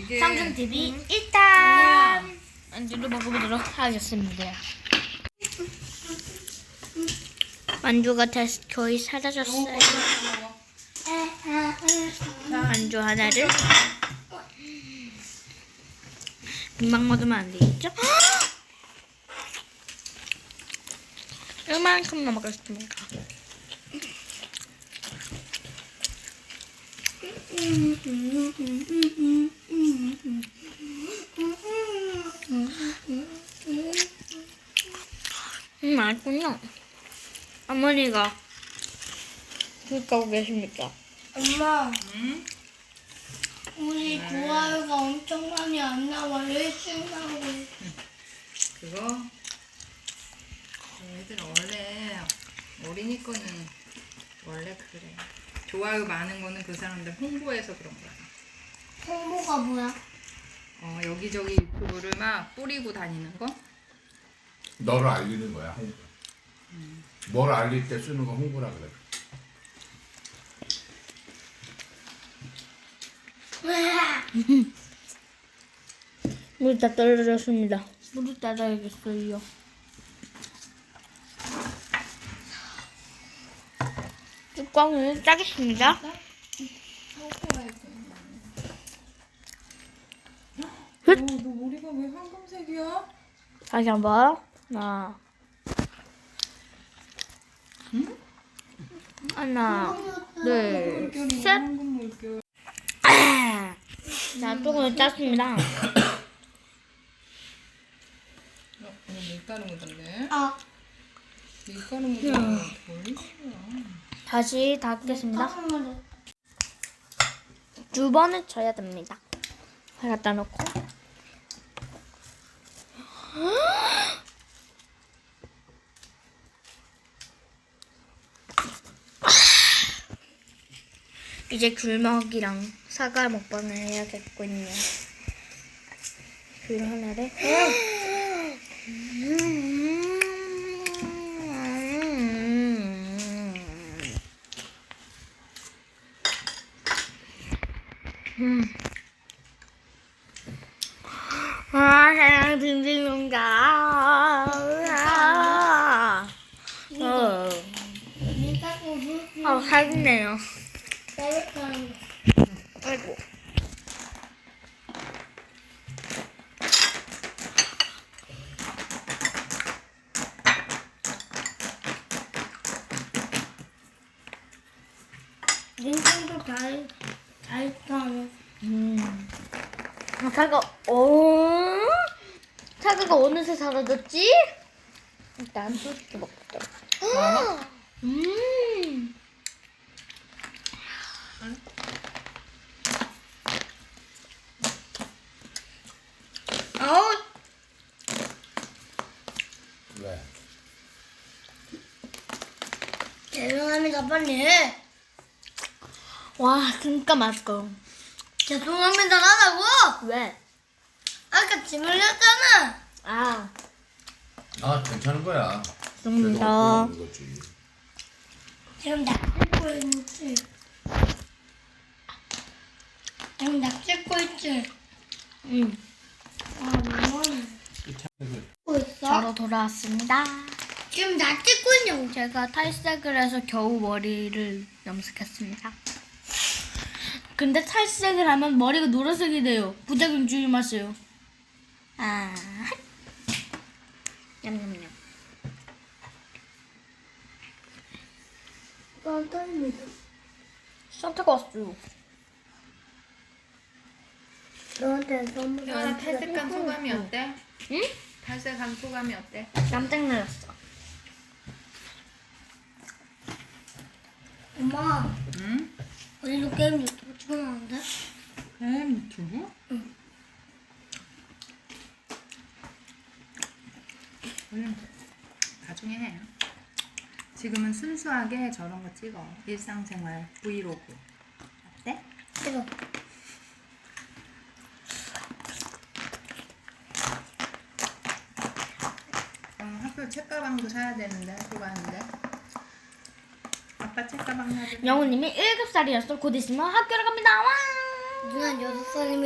이게 상중 TV 일단 만두를 먹어보도록 하겠습니다. 만두가 다시 거의 사라졌어요. 만두 하나를 금방 먹으면 안 되겠죠? 이만큼만 먹겠습니다. 음, 맛있군요. 어머니가 불가고 계십니까? 엄마, 응? 우리 좋아요가 엄청 많이 안 나와. 일찍 나오고. 그거 얘들 원래 어린이 거는 원래 그래. 좋아요 많은 거는 그 사람들 홍보해서 그런 거야. 홍보가 뭐야? 어 여기저기 유튜브를 막 뿌리고 다니는 거? 너를 알리는 거야 홍보. 뭘 알릴 때 쓰는 거 홍보라 그래. 물이 다 떨어졌습니다. 물을 따라야겠어요. 뚜껑을 짜겠습니다. 어, 너 머리가 왜 황금색이야? 다시 한번. 하나. 하나, 둘, 셋. 황금 물결. 자, 뚜껑을 짰습니다. 어, 이거 밀가루 묻었네. 아, 밀가루 덜 싫어. 다시 닫겠습니다. 잠깐만. 두 번을 쳐야 됩니다. 갖다 놓고. 이제 귤먹이랑 사과 먹방을 해야겠군요. 귤 하나를. 음. 아, 사랑 빙빙 농가. 아, 어, 아, 살겠네요. 아이고. 달, 달타는 음. 아, 사과, 어? 사과가 어느새 사라졌지? 일단 소스도 먹자. 음. 아우, 왜? 죄송합니다. 빨리 해. 와, 진짜 맛있어. 죄송합니다. 하라고. 왜? 아까 짐 흘렸잖아. 아, 아 괜찮은 거야. 그래도 거지. 지금 낙 찍고 있지. 지금 낙 찍고 있지. 음. 아, 뭐하네. 찍고 있어? 저로 돌아왔습니다. 지금 낙 찍고 있냐고. 제가 탈색을 해서 겨우 머리를 염색했습니다. 근데 탈색을 하면 머리가 노란색이 돼요. 부작용 조심하세요. 아, 냠냠냠. 깜짝입니다. 산타가 왔어요. 너한테 선물 야, 탈색한 소감이 어때? 응? 탈색한 소감이 어때? 깜짝 놀랐어. 엄마, 응? 우리도 게임 유 찍어놨는데? 음, 유튜브? 응. 음, 나중에 해. 지금은 순수하게 저런 거 찍어. 일상생활 브이로그. 어때? 찍어. 어, 학교 책가방도 사야 되는데 학교 가는데. 아빠 책가방 돼. 영우님이 1급살이었어. 곧 있으면 학교를 갑니다. 와! 누나 여섯 살이면